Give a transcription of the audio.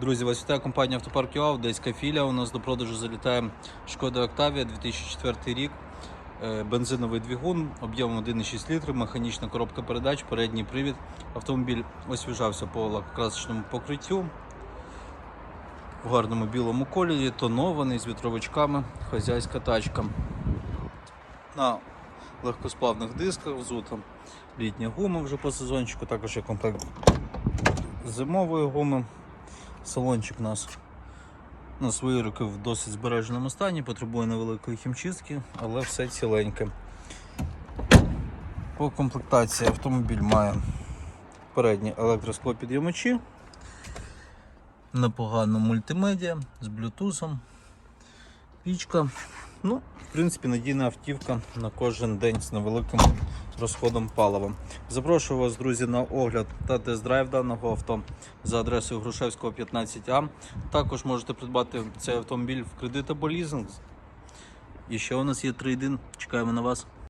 Друзі, вас вітає компанія Автопарк ЮА, Одеська філія. У нас до продажу залітає Шкода Октавія 2004 рік. Е, Бензиновий двигун об'ємом 1,6 літри, механічна коробка передач, передній привід. Автомобіль освіжався по лакокрасочному покриттю. В гарному білому кольорі, тонований з вітровичками, хазяйська тачка. На легкосплавних дисках взута літня гума вже по сезончику, також є комплект зимової гуми. Салончик у нас на свої роки в досить збереженому стані, потребує невеликої хімчистки, але все ціленьке. По комплектації автомобіль має передні електросклопідйомачі, непогано мультимедіа з блютузом, пічка. Ну, в принципі, надійна автівка на кожен день з невеликим розходом палива. Запрошую вас, друзі, на огляд та тест-драйв даного авто за адресою Грушевського 15А. Також можете придбати цей автомобіль в кредит або лізинг. І ще у нас є трейдин. Чекаємо на вас.